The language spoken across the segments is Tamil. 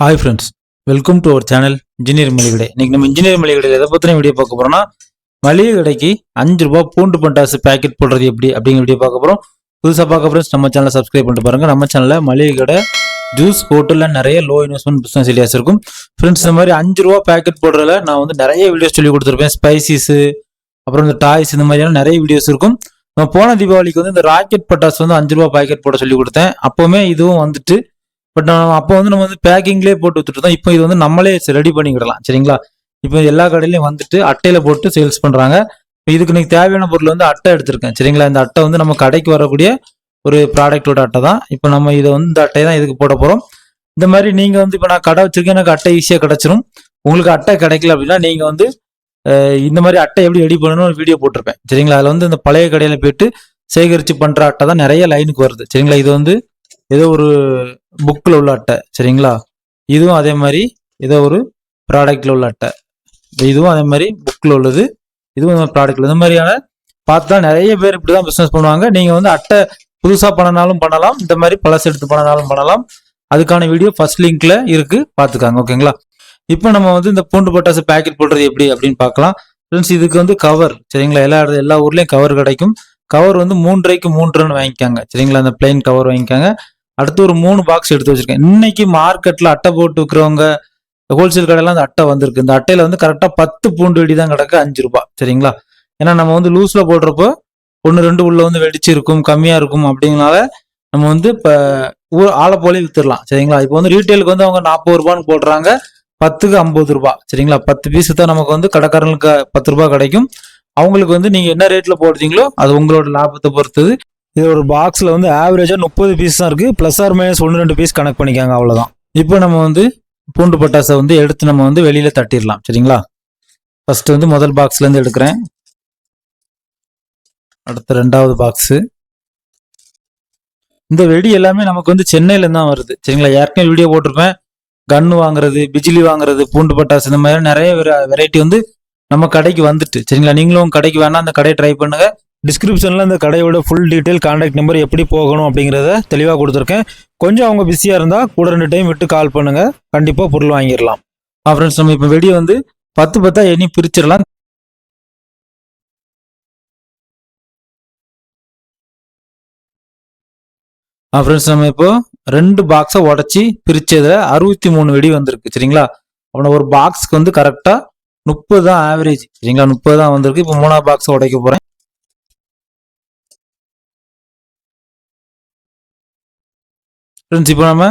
Hi friends welcome to our channel engineer மளிகை இன்னைக்கு நம்ம இன்ஜினியர் மளிகை எதை பற்றின வீடியோ பார்க்க போகிறோம்னா மளிகை கடைக்கு அஞ்சு ரூபா பூண்டு பண்டாசு பேக்கெட் போடுறது எப்படி அப்படிங்கிற வீடியோ பார்க்க போகிறோம் புதுசாக பார்க்க ஃப்ரெண்ட்ஸ் நம்ம சேனலை சப்ஸ்கிரைப் பண்ணிட்டு பாருங்கள் நம்ம சேனலில் மளிகை கடை ஜூஸ் ஹோட்டலில் நிறைய லோ இன்வெஸ்ட்மெண்ட் பிஸ்னஸ் ஐடியாஸ் இருக்கும். ஃப்ரெண்ட்ஸ் இந்த மாதிரி அஞ்சு ரூபா பேக்கெட் போடுறதுல நான் வந்து நிறைய வீடியோஸ் சொல்லி கொடுத்துருப்பேன். ஸ்பைசிஸு அப்புறம் இந்த டாய்ஸ் இந்த மாதிரியான நிறைய வீடியோஸ் இருக்கும். நான் போன தீபாவளிக்கு வந்து இந்த ராக்கெட் பட்டாசு வந்து அஞ்சு ரூபா பேக்கெட் போட சொல்லி கொடுத்தேன். அப்போவுமே இதுவும் வந்துட்டு பட் அப்போ வந்து நம்ம வந்து பேக்கிங்லேயே போட்டு வித்துட்டு இப்போ இது வந்து நம்மளே ரெடி பண்ணிக்கிடலாம். சரிங்களா? இப்போ எல்லா கடையிலையும் வந்துட்டு அட்டையில போட்டு சேல்ஸ் பண்ணுறாங்க இப்போ இதுக்கு இன்னைக்கு தேவையான பொருள் வந்து அட்டை எடுத்திருக்கேன். சரிங்களா? இந்த அட்டை வந்து நம்ம கடைக்கு வரக்கூடிய ஒரு ப்ராடக்டோட அட்டை தான். இப்போ நம்ம இதை வந்து இந்த அட்டையை தான் இதுக்கு போட போகிறோம் இந்த மாதிரி நீங்கள் வந்து இப்போ நான் கடை வச்சிருக்கேன். எனக்கு அட்டை ஈஸியாக கிடச்சிரும். உங்களுக்கு அட்டை கிடைக்கல அப்படின்னா நீங்கள் வந்து இந்த மாதிரி அட்டை எப்படி ரெடி பண்ணணும்னு ஒரு வீடியோ போட்டிருப்பேன். சரிங்களா? அதில் வந்து இந்த பழைய கடையில் போயிட்டு சேகரித்து பண்ணுற அட்டை தான் நிறைய லைனுக்கு வருது. சரிங்களா? இது வந்து ஏதோ ஒரு புக்கில் உள்ள அட்டை சரிங்களா? இதுவும் அதே மாதிரி ஏதோ ஒரு ப்ராடக்டில் உள்ள அட்டை. இதுவும் அதே மாதிரி புக்கில் உள்ளது இதுவும் ப்ராடக்ட்ல இந்த மாதிரியான பார்த்தா நிறைய பேர் இப்படி தான் பிஸ்னஸ் பண்ணுவாங்க. நீங்கள் வந்து அட்டை புதுசாக பண்ணனாலும் பண்ணலாம் இந்த மாதிரி பழசு எடுத்து பண்ணனாலும் பண்ணலாம். அதுக்கான வீடியோ ஃபர்ஸ்ட் லிங்க்ல இருக்கு பார்த்துக்காங்க ஓகேங்களா? இப்போ நம்ம வந்து இந்த பூண்டு பட்டாசு பேக்கெட் போடுறது எப்படி அப்படின்னு பார்க்கலாம். ஃப்ரெண்ட்ஸ் இதுக்கு வந்து கவர் சரிங்களா? எல்லா இடத்துல எல்லா ஊர்லேயும் கவர் கிடைக்கும். கவர் வந்து மூன்றரைக்கு மூன்றுன்னு வாங்கிக்காங்க சரிங்களா? அந்த பிளைன் கவர் வாங்கிக்காங்க. அடுத்து ஒரு மூணு பாக்ஸ் எடுத்து வச்சிருக்கேன். இன்னைக்கு மார்க்கெட்ல அட்டை போட்டு விற்கிறவங்க ஹோல்சேல் கடையெல்லாம் அந்த அட்டை வந்திருக்கு. இந்த அட்டையில வந்து கரெக்டாக பத்து பூண்டு வெடி தான் கிடக்கு அஞ்சு ரூபாய். சரிங்களா? ஏன்னா நம்ம வந்து லூஸ்ல போடுறப்போ ஒன்று ரெண்டு உள்ள வந்து வெடிச்சு இருக்கும் கம்மியா இருக்கும் அப்படிங்கனால நம்ம வந்து இப்போ ஊர் ஆளை போலே வித்துடலாம். சரிங்களா? இப்போ வந்து ரீட்டைலுக்கு வந்து அவங்க நாற்பது ரூபான்னு போடுறாங்க. பத்துக்கு ஐம்பது ரூபா சரிங்களா? பத்து பீஸ் தான் நமக்கு வந்து கடைக்காரங்களுக்கு பத்து ரூபாய் கிடைக்கும். அவங்களுக்கு வந்து நீங்க என்ன ரேட்ல போடுறீங்களோ அது உங்களோட லாபத்தை பொறுத்தது. இது ஒரு பாக்ஸில் வந்து ஆவரேஜாக முப்பது பீஸ் தான் இருக்குது ப்ளஸ் ஆர் மைனஸ் ஒன்று ரெண்டு பீஸ் கனெக்ட் பண்ணிக்காங்க அவ்வளோதான் இப்போ நம்ம வந்து பூண்டு பட்டாசை வந்து எடுத்து நம்ம வந்து வெளியில் தட்டிடலாம். சரிங்களா? ஃபஸ்ட்டு வந்து முதல் பாக்ஸ்லேருந்து எடுக்கிறேன். அடுத்த ரெண்டாவது பாக்ஸு இந்த வெடி எல்லாமே நமக்கு வந்து சென்னையிலேருந்து தான் வருது. சரிங்களா? ஏற்கனவே வீடியோ போட்டிருப்பேன். கன்னு வாங்குறது பிஜிலி வாங்குறது பூண்டு பட்டாசு இந்த மாதிரி நிறைய வெரைட்டி வந்து நம்ம கடைக்கு வந்துட்டு. சரிங்களா? நீங்களும் கடைக்கு வேணால் அந்த கடையை ட்ரை பண்ணுங்கள் டிஸ்கிரிப்ஷனில் இந்த கடையோட ஃபுல் டீட்டெயில் காண்டாக்ட் நம்பர் எப்படி போகணும் அப்படிங்கிறத தெளிவாக கொடுத்துருக்கேன். கொஞ்சம் அவங்க பிஸியாக இருந்தால் கூட ரெண்டு டைம் விட்டு கால் பண்ணுங்கள் கண்டிப்பாக பொருள் வாங்கிடலாம். ஃப்ரெண்ட்ஸ் நம்ம இப்போ வெடியை வந்து பத்து பத்தா எண்ணி பிரிச்சிடலாம். ஃப்ரெண்ட்ஸ் நம்ம இப்போ ரெண்டு பாக்ஸை உடச்சி பிரிச்சதுல அறுபத்தி மூணு வெடி வந்திருக்கு சரிங்களா? அவனை ஒரு பாக்ஸ்க்கு வந்து கரெக்டாக முப்பது தான் ஆவரேஜ் சரிங்களா? முப்பது தான் வந்திருக்கு. இப்போ மூணாவது பாக்ஸை உடைக்க போகிறேன் ஃப்ரெண்ட்ஸ் இப்போ நம்ம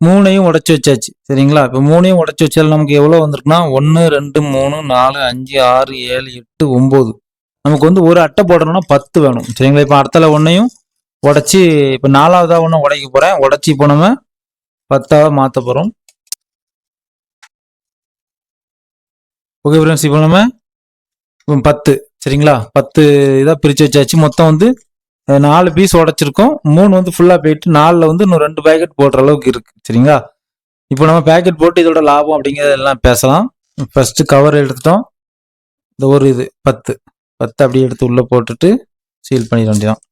மூணையும் உடச்சி வச்சாச்சு. சரிங்களா? இப்போ மூணையும் உடச்சி வச்சாலும் நமக்கு எவ்வளோ வந்திருக்குன்னா ஒன்று ரெண்டு மூணு நாலு அஞ்சு ஆறு ஏழு எட்டு ஒம்பது நமக்கு வந்து ஒரு அட்டை போடணும்னா பத்து வேணும். சரிங்களா? இப்போ அடுத்தல ஒன்றையும் உடச்சி இப்போ நாலாவதாக ஒன்று உடைக்க போகிறேன் உடச்சி இப்போ நம்ம பத்தாக மாற்ற போகிறோம் ஓகே ஃப்ரெண்ட்ஸ் இப்போ நம்ம இப்போ பத்து. சரிங்களா? பத்து இதாக பிரித்து வச்சாச்சு. மொத்தம் வந்து நாலு பீஸ் உடைச்சிருக்கோம். மூணு வந்து ஃபுல்லாக போயிட்டு நாலில் வந்து இன்னும் ரெண்டு பேக்கெட் போடுற அளவுக்கு இருக்கு. சரிங்களா? இப்போ நம்ம பேக்கெட் போட்டு இதோட லாபம் அப்படிங்கிறது எல்லாம் பேசலாம். ஃபஸ்ட்டு கவர் எடுத்துட்டோம். இந்த ஒரு இது பத்து. பத்து அப்படியே எடுத்து உள்ளே போட்டுட்டு சீல் பண்ணிட வேண்டியதான்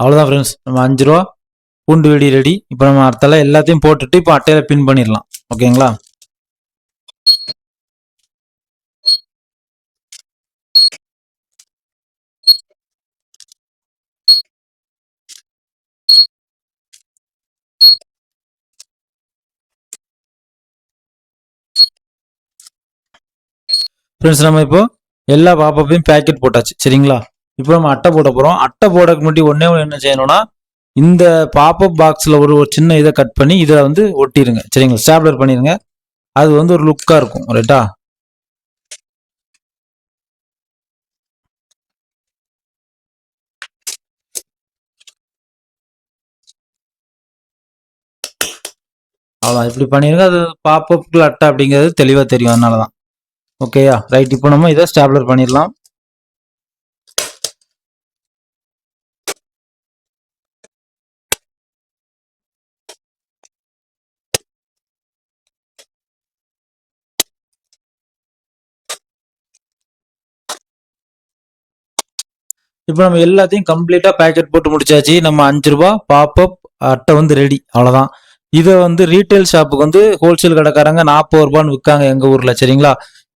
அவ்வளோதான் ஃப்ரெண்ட்ஸ் நம்ம அஞ்சு ரூபா பூண்டு வெடி ரெடி இப்போ நம்ம அடுத்தால எல்லாத்தையும் போட்டுட்டு இப்போ அட்டையில் பின் பண்ணிடலாம். ஓகேங்களா ஃப்ரெண்ட்ஸ் நம்ம இப்போ எல்லா பாப்பப்பையும் பேக்கெட் போட்டாச்சு. சரிங்களா? இப்போ நம்ம அட்டை போட போகிறோம் அட்டை போடக்கு முன்னாடி ஒன்றே ஒன்று என்ன செய்யணும்னா இந்த பாப்பப் பாக்ஸில் ஒரு ஒரு சின்ன இதை கட் பண்ணி இதில் வந்து ஒட்டிடுங்க சரிங்களா? ஸ்டாப்லர் பண்ணிடுங்க அது வந்து ஒரு லுக்காக இருக்கும். ரைட்டா அவ்வளோ இப்படி பண்ணிடுங்க அது பாப்பப்ல அட்டை அப்படிங்கிறது தெளிவாக தெரியும். அதனால தான் ஓகேயா ரைட் இப்போ நம்ம இதை ஸ்டாப்லர் பண்ணிடலாம். இப்போ நம்ம எல்லாத்தையும் கம்ப்ளீட்டா பேக்கெட் போட்டு முடிச்சாச்சு. நம்ம அஞ்சு ரூபா பாப்அப் அட்டை வந்து ரெடி அவ்வளவுதான். இதை வந்து ரீட்டைல் ஷாப்புக்கு வந்து ஹோல்சேல் கடைக்காரங்க நாற்பது ரூபான்னு விற்காங்க எங்க ஊர்ல சரிங்களா?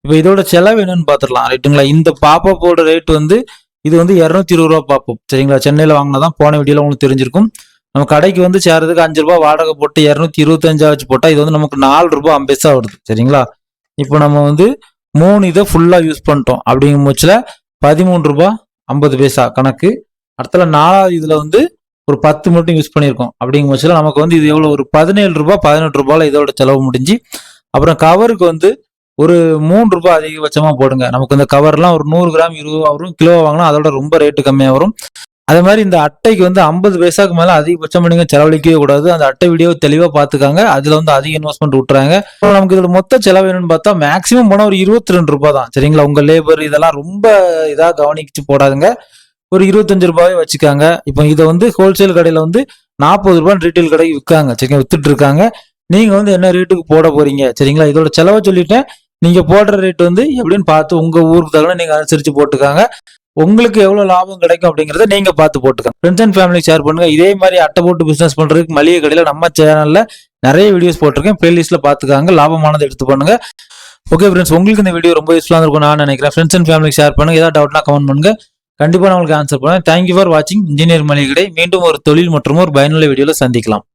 இப்போ இதோட செலவு என்னன்னு பார்த்துடலாம் ரைட்டுங்களா? இந்த பாப்பப்போட ரேட் வந்து இது வந்து இரநூத்தி இருபது ரூபா பாப்பப் சரிங்களா? சென்னையில் வாங்கினதான் போன வீடியோல உங்களுக்கு தெரிஞ்சிருக்கும். நம்ம கடைக்கு வந்து சேர்றதுக்கு அஞ்சு ரூபா வாடகை போட்டு இரநூத்தி இருபத்தஞ்சா வச்சு போட்டால் இது வந்து நமக்கு நாலு ரூபா ஐம்பது வருது. சரிங்களா? இப்போ நம்ம வந்து மூணு இதை ஃபுல்லாக யூஸ் பண்ணிட்டோம். அப்படிங்கும் பட்சத்தில் பதிமூணு ரூபா ஐம்பது பைசா கணக்கு. அடுத்தல நாலாவது இதில் வந்து ஒரு பத்து மட்டும் யூஸ் பண்ணியிருக்கோம். அப்படிங்கும் பட்சத்தில் நமக்கு வந்து இது எவ்வளோ ஒரு பதினேழு ரூபாய் பதினெட்டு ரூபாயில் இதோட செலவு முடிஞ்சு அப்புறம் கவருக்கு வந்து ஒரு மூணு ரூபாய் அதிகபட்சமாக போடுங்க. நமக்கு இந்த கவர்லாம் ஒரு நூறு கிராம் இருபது ரூபா வரும் கிலோ வாங்கினா அதோட ரொம்ப ரேட்டு கம்மியாக வரும். அதே மாதிரி இந்த அட்டைக்கு வந்து ஐம்பது பைசாக்கு மேலே அதிகபட்சம் நீங்கள் செலவழிக்கவே கூடாது. அந்த அட்டை வீடியோ தெளிவாக பார்த்துக்காங்க அதில் வந்து அதிக இன்வெஸ்ட்மெண்ட் விட்டுறாங்க. நமக்கு இதில் மொத்த செலவு என்னன்னு பார்த்தா மேக்ஸிமம் போனால் ஒரு இருபத்தி ரெண்டு ரூபாய் தான். சரிங்களா? உங்கள் லேபர் இதெல்லாம் ரொம்ப இதாக கவனிச்சு போடாதுங்க. ஒரு இருபத்தஞ்சு ரூபாயே வச்சுக்காங்க. இப்போ இதை வந்து ஹோல்சேல் கடையில் வந்து நாற்பது ரூபாய் ரீட்டைல் கடைக்கு விற்காங்க. சரிங்களா? வித்துட்டு இருக்காங்க. நீங்கள் வந்து என்ன ரேட்டுக்கு போட போறீங்க? சரிங்களா? இதோட செலவை சொல்லிட்டேன். நீங்க போடுற ரேட் வந்து எப்படின்னு பார்த்து உங்க ஊருக்கு தகுந்த நீங்க அனுசரிச்சு போட்டுக்காங்க. உங்களுக்கு எவ்வளவு லாபம் கிடைக்கும் அப்படிங்கறத நீங்க பார்த்து போட்டுக்கோங்க. ஃப்ரெண்ட்ஸ் அண்ட் ஃபேமிலி ஷேர் பண்ணுங்க. இதே மாதிரி அட்டை போட்டு பிசினஸ் பண்றதுக்கு மளிகை கடையில நம்ம சேனல்ல நிறைய வீடியோஸ் போட்டிருக்கேன். பிளேலிஸ்ட்ல பாத்துக்காங்க லாபமானதை எடுத்து பண்ணுங்க. ஓகே ஃப்ரெண்ட்ஸ் உங்களுக்கு இந்த வீடியோ ரொம்ப யூஸ்ஃபுல்லாக இருக்கும் நான் நினைக்கிறேன். ஃப்ரெண்ட்ஸ் அண்ட் ஃபேமிலி ஷேர் பண்ணுங்க. ஏதாவது டவுட்னா கமெண்ட் பண்ணுங்க. கண்டிப்பாக நான் உங்களுக்கு ஆன்சர் பண்ணுவேன். தேங்க்யூ ஃபார் வாட்சிங் இன்ஜினியர் மளிகை கடை. மீண்டும் ஒரு தொழில் மற்றும் ஒரு பயனுள்ள வீடியோவில் சந்திக்கலாம்.